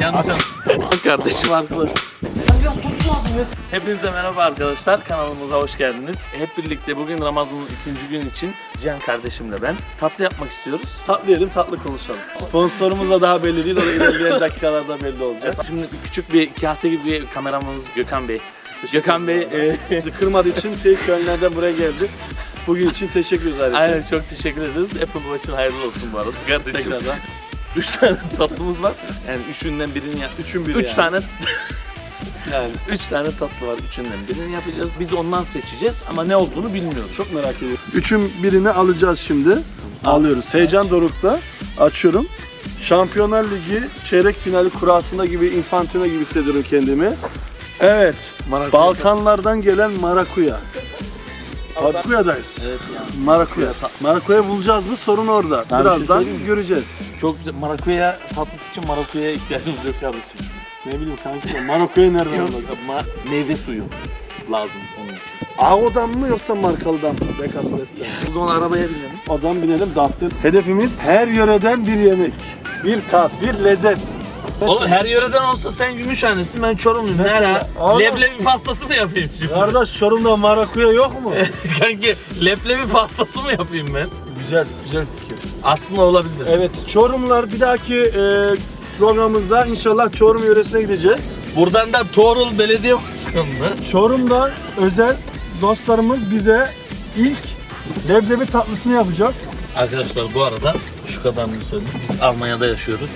Yanlış Kardeşim arkadaş. Hepinize merhaba arkadaşlar. Kanalımıza hoş geldiniz. Hep birlikte bugün Ramazan'ın ikinci gün için Cihan kardeşimle ben tatlı yapmak istiyoruz. Tatlı yiyelim, tatlı konuşalım. Sponsorumuz da daha belli değil, o da ilerleyen dakikalarda belli olacak. Şimdi bir küçük bir kase gibi bir kameramız Gökhan Bey. Gökhan Bey e, Bizi kırmadığı için tek yönlerden buraya geldi. Bugün için teşekkür ederiz ayrıca. Aynen çok teşekkür ederiz. Apple Watch'ın hayırlı olsun bu arada kardeşim. Tekrardan. Üç tane tatlımız var. Yani üçünden birini yap. Üçün biri Üç yani. tane Yani üç tane tatlı var. Üçünden birini yapacağız. Biz ondan seçeceğiz ama ne olduğunu bilmiyoruz. çok merak ediyorum. Üçün birini alacağız şimdi. Alıyoruz. Heyecan dorukta. Açıyorum. Şampiyonlar Ligi çeyrek finali kurasında gibi Infantino gibi hissediyorum kendimi. Evet. Marakuya. Balkanlardan gelen marakuya. Marakuya'dayız. Evet yani. Marakuya. Marakuya bulacağız mı? Sorun orada. Sana bir şey Birazdan söyleyeyim mi? göreceğiz. Çok güzel. Marakuya tatlısı için marakuya'ya ihtiyacımız yok kardeşim. Ne bileyim kanka. Marakuya nereden Yok meyve suyu lazım onun için. Ago'dan mı yoksa markalıdan mı? Bekasoles'ten. O zaman arabaya binelim. O zaman binelim dağıttın. Hedefimiz her yöreden bir yemek. Bir tat, bir lezzet. Oğlum her yöreden olsa sen Gümüşhanesin ben Çorumluyum. Ne ara? oğlum. Leblebi pastası mı yapayım şimdi? Kardeş Çorum'da marakuya yok mu? Kanki leblebi pastası mı yapayım ben? güzel, güzel fikir. Aslında olabilir. Evet, Çorumlar bir dahaki e, programımızda inşallah Çorum yöresine gideceğiz. Buradan da Tuğrul Belediye Başkanı'na Çorum'dan özel dostlarımız bize ilk leblebi tatlısını yapacak. Arkadaşlar bu arada şu kadarını söyleyeyim. Biz Almanya'da yaşıyoruz.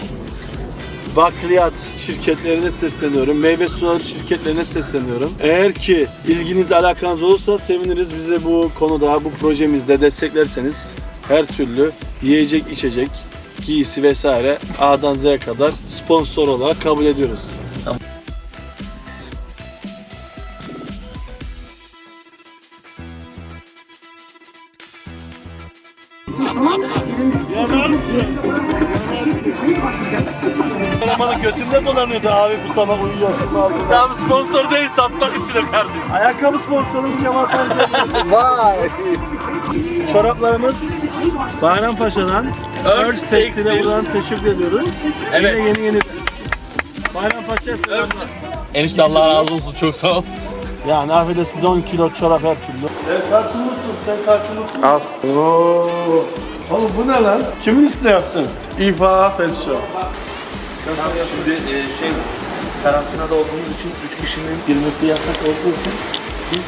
Bakliyat şirketlerine sesleniyorum. Meyve suları şirketlerine sesleniyorum. Eğer ki ilginiz alakanız olursa seviniriz bize bu konuda, bu projemizde desteklerseniz her türlü yiyecek, içecek, giysi vesaire A'dan Z'ye kadar sponsor olarak kabul ediyoruz. Arabanın götünde dolanıyordu abi bu sana uyuyor. şunu al, bunu al. Tamam sponsor değil satmak için de kardeşim. Ayakkabı sponsorum Kemal Pancar. Vay. Çoraplarımız Bayrampaşa'dan Earth Earth Textil'e Textile. buradan teşekkür ediyoruz. Evet. Yine yeni yeni Bayrampaşa'ya selamlar. Enişte Allah razı olsun çok sağ ol. Yani affedersin 10 kilo çorap her türlü. Evet kartını unuttum. Sen kartını unuttun. Al. Oo. Oğlum bu ne lan? Kimin üstüne yaptın? İfa Pet Shop. Şimdi e, şey karantinada olduğumuz için 3 kişinin girmesi yasak olduğu için biz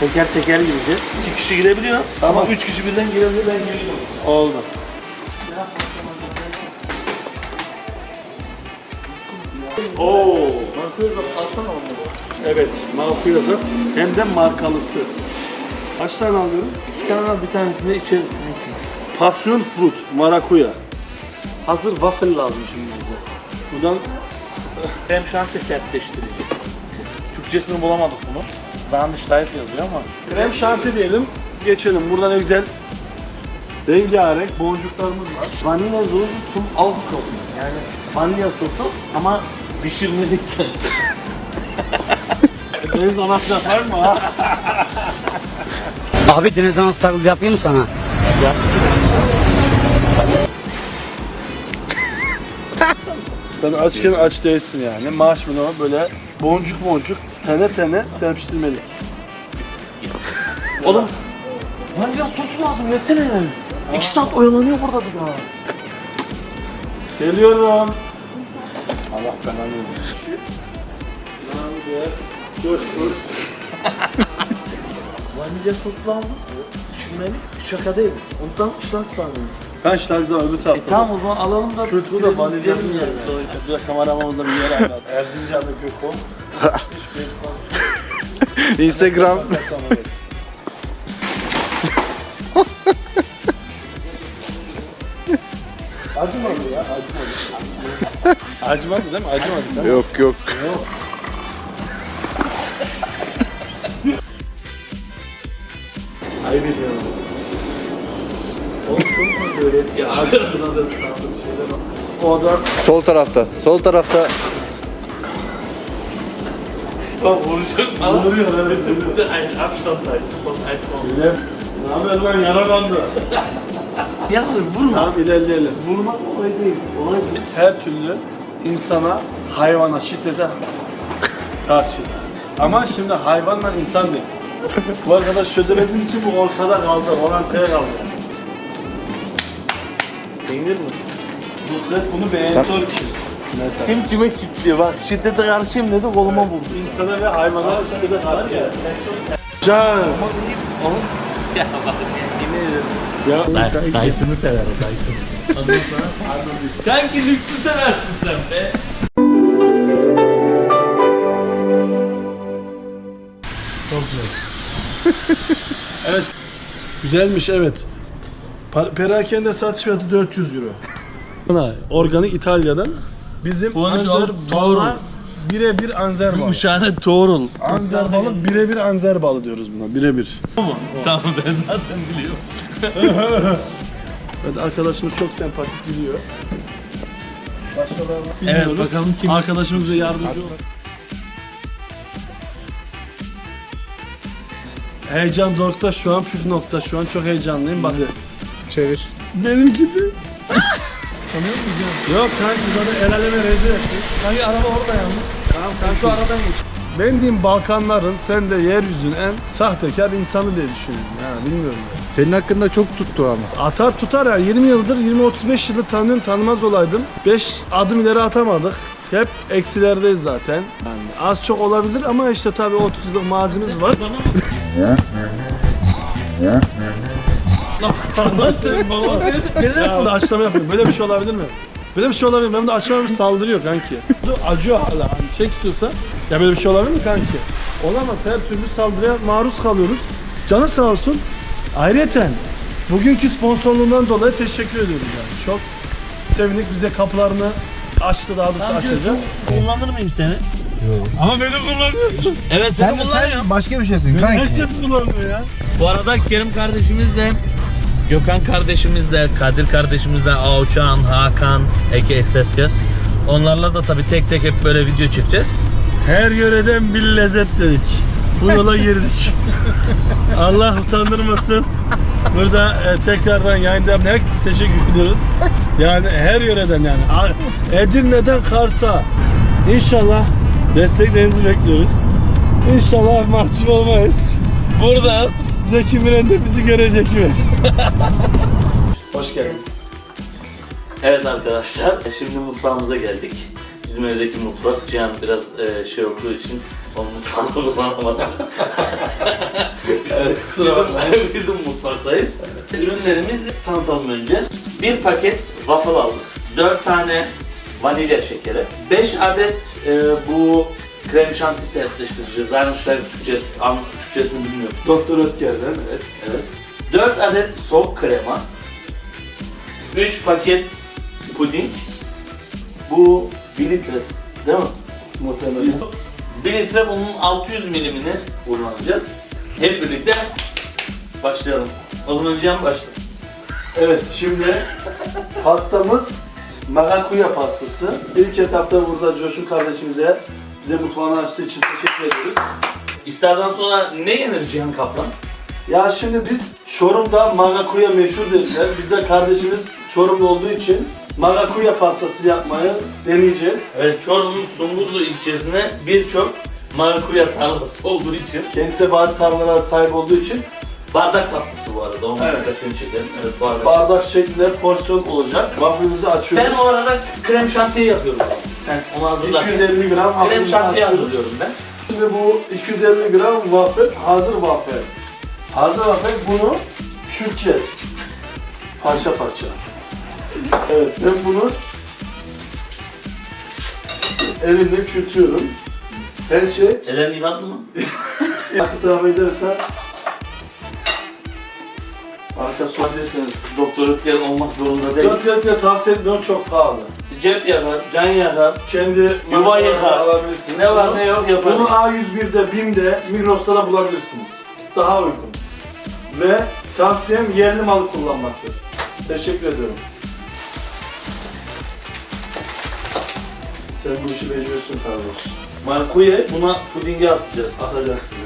teker teker gireceğiz. 2 kişi girebiliyor Tamam. ama 3 kişi birden girebiliyor ben giriyorum. Oldu. Oo, bakıyoruz alsana onu. Evet, Malkuyaz'a hem de markalısı. Kaç tane alıyorum? Bir tane al, bir tanesini içeriz. Passion Fruit, Marakuya. Hazır waffle lazım şimdi bize. Buradan Krem şanti sertleştirici. Türkçesini bulamadık bunu. Zahnıştayf yazıyor ama. krem şanti diyelim, geçelim. Burada ne güzel rengarenk boncuklarımız var. Vanilya zozu zum Aufkochen. Yani vanilya sosu ama pişirmedikten. Deniz anahtar var mı ha? Abi deniz anası taklidi yapayım mı sana? Sen açken aç değilsin yani. Marshmallow böyle boncuk boncuk, tane tane serpiştirmeli. Oğlum vanilya sosu lazım yesene yani. İki saat oyalanıyor burada bir daha. Geliyorum. Allah ben alıyorum. Dur dur. Vanilya sosu lazım. Pişirmeli. Şaka değil. Ondan ışlak sanıyorum. Ben şarjı öbür E tarafta. tamam o zaman alalım da Kültürü de vanilya bir yer. yani. Bir de kameramızda bir yer ayarladı. Erzincan'da Göko. Instagram. Acımadı ya, acımadı. acımadı değil mi? Acımadı değil mi? Yok yok. Ayıp ediyorum. Böyle ya? Da şeyler var. O da Sol tarafta. Sol tarafta. Bak vuracak mı? vuruyor. Bitte ein Abstandteil von 1 Bilem. Ne haber lan yaralandı. Ya vurma. Tamam ilerleyelim. Vurmak olay değil. Olay Biz her türlü insana, hayvana, şiddete karşıyız. Ama şimdi hayvanla insan değil. Bu arkadaş çözemediğim için bu ortada kaldı, orantaya kaldı. Peynir mi? Nusret bunu beğeniyor ki. Mesela. Kim kime kilitliyor bak şiddete karşıyım dedi koluma vurdu. İnsana ve hayvana şiddete karşıyız. Can. Ya Dyson'ı sever o Dyson. Sanki lüksü seversin sen be. Güzelmiş evet. Perakende satış fiyatı 400 euro. Bana organik İtalya'dan bizim Bu Anzer doğru. birebir Anzer balı. Uşağına doğrul. Anzer balı birebir Anzer balı diyoruz buna birebir. Tamam ben zaten biliyorum. Evet arkadaşımız çok sempatik gidiyor. Başkalarına Evet, bilmiyoruz. bakalım kim- Arkadaşımız bize yardımcı olur. Heyecan dorukta şu an püf nokta şu an çok heyecanlıyım bak. Çevir. Benimki de. Tanıyor musun Yok kanka zaten el aleme rezil ettik. Kanka araba orada yalnız. Tamam kanka. Şu aradan geç. Ben diyeyim Balkanların sen de yeryüzünün en sahtekar insanı diye düşünüyorum. Ya bilmiyorum ya. Senin hakkında çok tuttu ama. Atar tutar ya 20 yıldır 20-35 yıldır tanıyorum tanımaz olaydım. 5 adım ileri atamadık. Hep eksilerdeyiz zaten. Yani az çok olabilir ama işte tabii 30 yıllık mazimiz var. Lan sen baba. ya açıklama yapıyorum. Böyle bir şey olabilir mi? Böyle bir şey olabilir mi? Benim de açmamız saldırıyor kanki. Acıyor hala. Hani çek istiyorsa. Ya böyle bir şey olabilir mi kanki? Olamaz. Her türlü saldırıya maruz kalıyoruz. Canı sağ olsun. Ayrıyeten bugünkü sponsorluğundan dolayı teşekkür ediyoruz yani. Çok sevindik bize kapılarını açtı daha doğrusu açacak. Kullanır mıyım seni? Ama beni kullanıyorsun. Evet seni kullanıyorum. başka bir şeysin Herkes kullanıyor ya. Bu arada Kerim kardeşimiz de Gökhan kardeşimiz de, Kadir kardeşimiz de, Avçan, Hakan, Eke Seskes. Onlarla da tabii tek tek hep böyle video çekeceğiz. Her yöreden bir lezzet dedik. Bu yola girdik. Allah utandırmasın. Burada e, tekrardan yayında herkese teşekkür ediyoruz. Yani her yöreden yani. Edirne'den Kars'a. İnşallah desteklerinizi bekliyoruz. İnşallah mahcup olmayız. Burada Zeki Müren de bizi görecek mi? Hoş geldiniz. Evet arkadaşlar, şimdi mutfağımıza geldik. Bizim evdeki mutfak, Cihan biraz e, şey olduğu için onun mutfağını kullanamadık. Evet, kusura bizim, bakmayın. bizim mutfaktayız. Ürünlerimizi tanıtalım önce. Bir paket waffle aldık. 4 tane vanilya şekeri. 5 adet e, bu krem şanti sertleştirici. Zarnuşlar Türkçesi, Türkçesini bilmiyorum. Doktor Ötker'den evet. Evet. 4 adet soğuk krema. 3 paket puding. Bu 1 litresi değil mi? Muhtemelen. 1 litre bunun 600 milimini kullanacağız. Hep birlikte başlayalım. O zaman Cihan başla. Evet şimdi pastamız Marakuya pastası. İlk etapta burada Coşkun kardeşimize bize mutfağını açtığı için teşekkür ediyoruz. İftardan sonra ne yenir Cihan Kaplan? Ya şimdi biz Çorum'da Marakuya meşhur dediler. Bize kardeşimiz Çorumlu olduğu için Marakuya pastası yapmayı deneyeceğiz. Evet Çorum'un Sungurlu ilçesine birçok marakuya tarlası olduğu için Kendisi de bazı tarlalara sahip olduğu için bardak tatlısı bu arada. Onun Evet. dikkatini çekelim. Evet bardak. bardak şeklinde porsiyon olacak. Waffle'ımızı açıyoruz. Ben o arada krem şantiyi yapıyorum. Sen onu hazırla. 250 gram Krem waffle'ımızı açıyoruz. hazırlıyorum ben. Şimdi bu 250 gram waffle, hazır waffle. Hazır waffle bunu çürüteceğiz. Parça parça. Evet ben bunu elimle çürütüyorum. Her şey Ellerini yıkadın mı? arka tarafa giderse arka Sorabilirsiniz. Doktor Ötker olmak zorunda değil. Dört yıllık tavsiye etmiyorum çok pahalı. Cep yakar, can yakar. Kendi Yuva markalarını yıkar. alabilirsiniz. Ne var Bunu- ne yok yapar. Bunu A101'de, BİM'de, Migros'ta da bulabilirsiniz. Daha uygun. Ve tavsiyem yerli malı kullanmaktır. Teşekkür ediyorum. Sen bu işi beceriyorsun Carlos. Markuya buna pudinge atacağız. Atacaksın.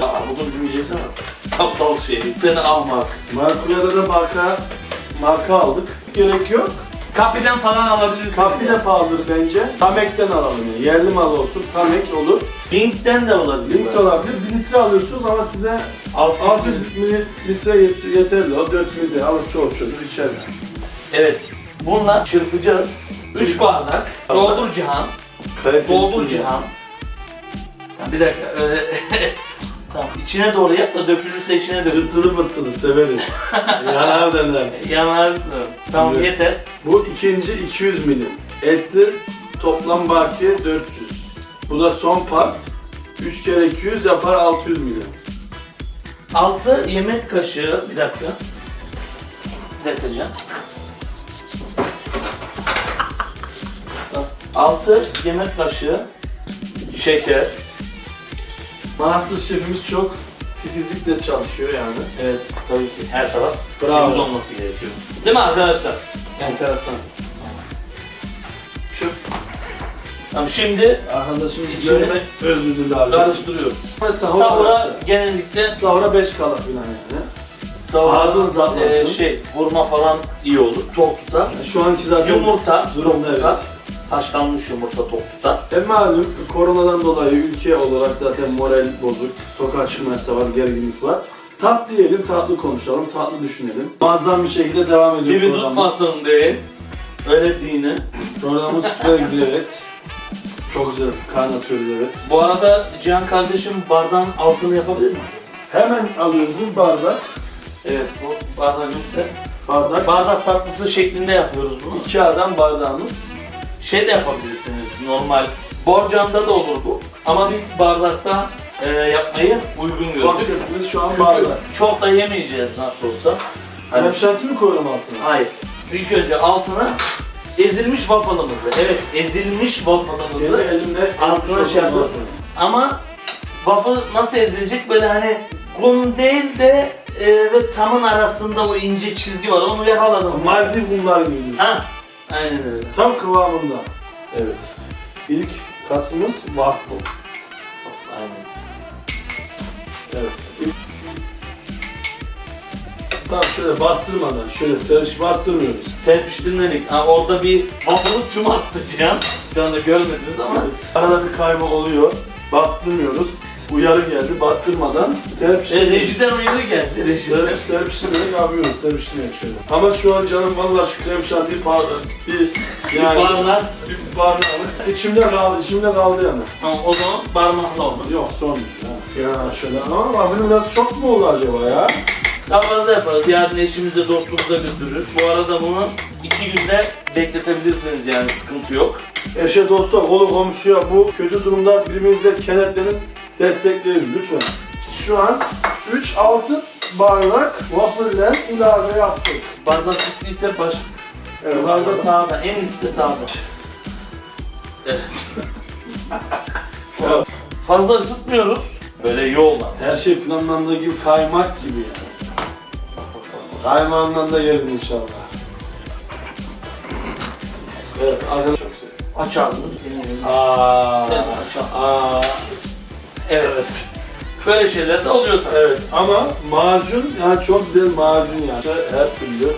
Ya bunu bilmeyecek ama. Aptal şey. Seni ahmak. Markuya'da da marka marka aldık. Gerek yok. Kapiden falan alabilirsiniz. Kapri de pahalıdır bence. Tamek'ten alalım yani. Yerli mal olsun. Tamek olur. Link'ten de olabilir. Link de olabilir. 1 litre alıyorsunuz ama size 600 mililitre yet- yeterli. O 400 mililitre alıp çoğu çocuk içer. Evet. Bununla çırpacağız. 3 bardak. Tamam. Doldur Cihan. Kalitelisin Doldur. Cihan. Tamam, bir dakika. tamam. içine doğru yap da dökülürse içine dök. Vıttılı vıttılı severiz. Yanar döner. Yanarsın. Tamam Evet. yeter. Bu ikinci 200 milim. Etli toplam bakiye 400. Bu da son part. 3 kere 200 yapar 600 milim. 6 yemek kaşığı. Bir dakika. Bir dakika Cihan. 6 yemek kaşığı şeker. Master şefimiz çok titizlikle çalışıyor yani. Evet tabii ki her taraf Bravo. temiz olması gerekiyor. Değil mi arkadaşlar? Enteresan. Çöp. Tamam şimdi Arkadaşım İçine- özür dilerim. karıştırıyoruz. Sahur Sahura arası. genellikle Sahura 5 kala falan yani. sahura Ağzınız tatlansın. e, şey vurma falan iyi olur. Tok tutar. Şu anki zaten Yumurta durum tok evet. Haşlanmış yumurta tok tutar. E malum koronadan dolayı ülke olarak zaten moral bozuk. Sokağa çıkma yasağı var, gerginlik var. Tatlı yiyelim, tatlı konuşalım, tatlı düşünelim. Muazzam bir şekilde devam ediyor Dibi programımız. tutmasın diye. Öyle dini. Programımız süper gidiyor evet. Çok güzel kaynatıyoruz evet. Bu arada Cihan kardeşim bardağın altını yapabilir mi? Hemen alıyoruz bir bardak. Evet bu bardak üstte. Bardak. Bardak tatlısı şeklinde yapıyoruz bunu. İki adam bardağımız. Şey de yapabilirsiniz normal. Borcamda da olur bu. Ama biz bardakta e, yapmayı uygun gördük. Konseptimiz şu an Çünkü bardak. çok da yemeyeceğiz nasıl olsa. Hani, Krem şanti mi koyalım altına? hayır. İlk önce altına ezilmiş waffle'ımızı, evet ezilmiş Kendi waffle'ımızı elimde altına şey yapalım. Ama waffle nasıl ezilecek böyle hani kum değil de e, ve tamın arasında o ince çizgi var onu yakaladım. Maldiv kumlar gibi. Ha, aynen öyle. Tam kıvamında. Evet. İlk katımız waffle. Aynen. Evet. Tamam şöyle bastırmadan, şöyle servis bastırmıyoruz. Serpiştirmelik. Ha, orada bir waffle'ı tüm attı Cihan. Şu anda görmediniz ama Arada bir kayma oluyor. Bastırmıyoruz. Uyarı geldi bastırmadan e, serpiştirmedik. rejiden uyarı geldi. Rejiden. Serp, serpiştirmedik yapıyoruz, serpiştirmedik şöyle. Ama şu an canım vallahi şu krem şantiyi pardon. Bir yani Barlar. bir barnağılık. İçimde kaldı, içimde kaldı yani. Tamam o zaman parmakla olur. Yok son. Ya, ya şöyle ama waffle biraz çok mu oldu acaba ya? Daha fazla yaparız. Yarın eşimize, dostumuza götürürüz. Bu arada bunu iki günde bekletebilirsiniz yani sıkıntı yok. Eşe dosta, kolu komşuya bu kötü durumda birbirinize kenetlenin, destekleyin lütfen. Şu an 3-6 bardak waffle'den ilave yaptık. Bardak bittiyse baş. Evet, Yukarıda sağda, en üstte sağda. Evet. Fazla ısıtmıyoruz. Böyle yoğla. Her şey planlandığı gibi kaymak gibi yani. Kaymağından da yeriz inşallah. Evet, arkadaşlar çok güzel. Aç ağzını. Aa, Evet, aç ağzını. aa, Evet. Böyle şeyler de oluyor tabii. evet ama macun yani çok güzel macun yani. Her türlü.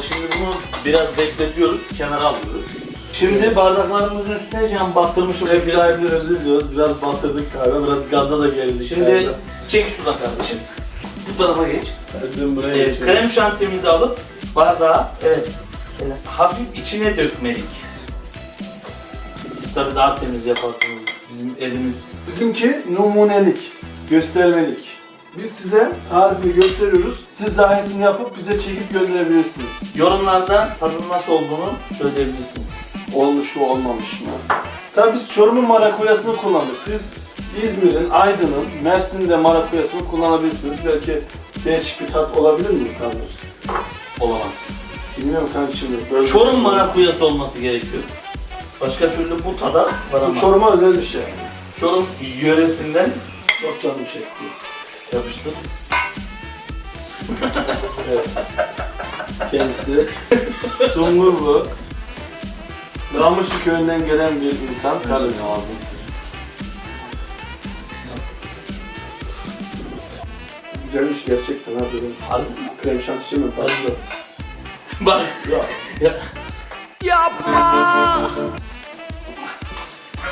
Şimdi bunu biraz bekletiyoruz, kenara alıyoruz. Şimdi bardaklarımızın üstüne can battırmışım. Ev sahibine özür diliyoruz. Biraz batırdık galiba. Biraz gaza da geldik. Şimdi çek şuradan kardeşim. Bu tarafa geç. Dün buraya Evet, geçiyorum. krem şantimizi alıp bardağa evet, evet, hafif içine dökmelik. Tabii daha temiz yaparsınız. Bizim elimiz Bizimki numunelik, göstermelik. Biz size tarifi gösteriyoruz. Siz de aynısını yapıp bize çekip gönderebilirsiniz. Yorumlarda tadın nasıl olduğunu söyleyebilirsiniz. Olmuş mu olmamış mı? Tabii biz Çorum'un marakuyasını kullandık. Siz İzmir'in, Aydın'ın, Mersin'in de marakuyasını kullanabilirsiniz. Belki değişik bir tat olabilir mi kardeş? Olamaz. Bilmiyorum kanka şimdi. Böyle Çorum marakuyası olması gerekiyor. Başka türlü bu tada Bu varamaz. Çorum'a özel bir şey. Çorum yöresinden Çok canım çekti. yapıştır. Evet. Kendisi Sungurlu. Ramışlı köyünden gelen bir insan. Kardeşim ağzını güzelmiş gerçekten ha böyle. Harbi mi? Krem şanti mi? Tatlı. Bak. Ya. Ya.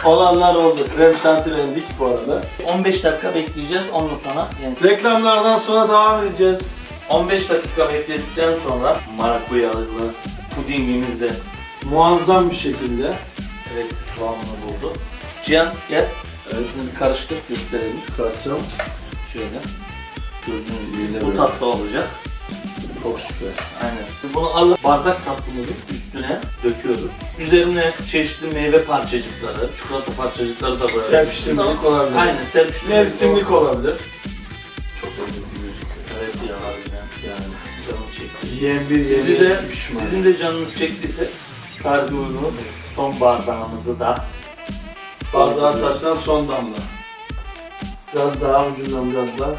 Olanlar oldu. Krem şantilendik bu arada. 15 dakika bekleyeceğiz ondan sonra yani Reklamlardan sonra devam edeceğiz. 15 dakika bekledikten sonra marakuyalı pudingimiz de Muazzam bir şekilde. evet kıvamını buldu. Cihan gel. Evet. Bir karıştır gösterelim. Çıkartacağım. Şöyle. Gördüğünüz gibi bu tatlı olacak. Çok süper. Aynen. Bunu alıp bardak tatlımızın üstüne döküyoruz. Üzerine çeşitli meyve parçacıkları, çikolata parçacıkları da böyle. Serpiştirmelik olabilir. Aynen serpiştirmelik. Mevsimlik olabilir. Çok lezzetli gözüküyor. Evet ya harbiden. Yani. Canım çekti. Yiyen bir Sizi yemeğe de, pişman. sizin de canınız çektiyse tarifi uygun son bardağımızı da Bardağa taştan son damla. Biraz daha ucundan biraz daha.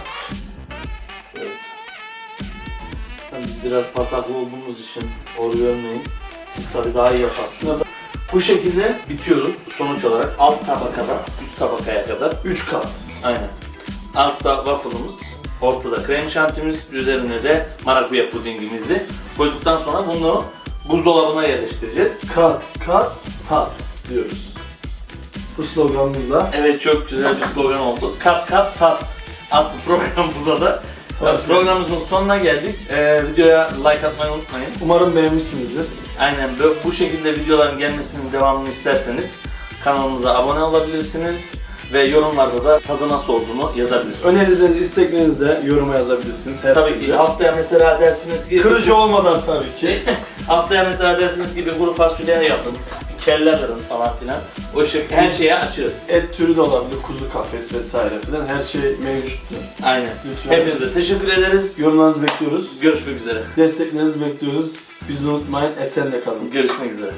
Biz biraz pasaklı olduğumuz için or görmeyin. Siz tabii daha iyi yaparsınız. Bu şekilde bitiyoruz sonuç olarak alt tabakada üst tabakaya kadar. 3 kat. Aynen. Altta waffle'ımız, ortada krem şantimiz, üzerine de marakuya pudingimizi koyduktan sonra bunu buzdolabına yerleştireceğiz. Kat, kat, tat diyoruz. Bu sloganımızla Evet çok güzel bir slogan oldu. Kat kat tat adlı programımıza da Hoş programımızın sonuna geldik. Ee, videoya like atmayı unutmayın. umarım beğenmişsinizdir. Aynen bu şekilde videoların gelmesinin devamını isterseniz kanalımıza abone olabilirsiniz ve yorumlarda da tadı nasıl olduğunu yazabilirsiniz. Önerilerinizi, isteklerinizi de yoruma yazabilirsiniz. Her Tabii ki haftaya mesela dersiniz ki Kırıcı olmadan tabii ki. haftaya mesela dersiniz ki bir kuru fasulye yapın, bir kelle verin falan filan. O şekilde her şeye açığız. Et türü de olabilir, kuzu kafes vesaire filan her şey mevcuttur. Aynen. Lütfen. Hepinize teşekkür ederiz. Yorumlarınızı bekliyoruz. Görüşmek üzere. Desteklerinizi bekliyoruz. Bizi unutmayın, esenle kalın. Görüşmek üzere.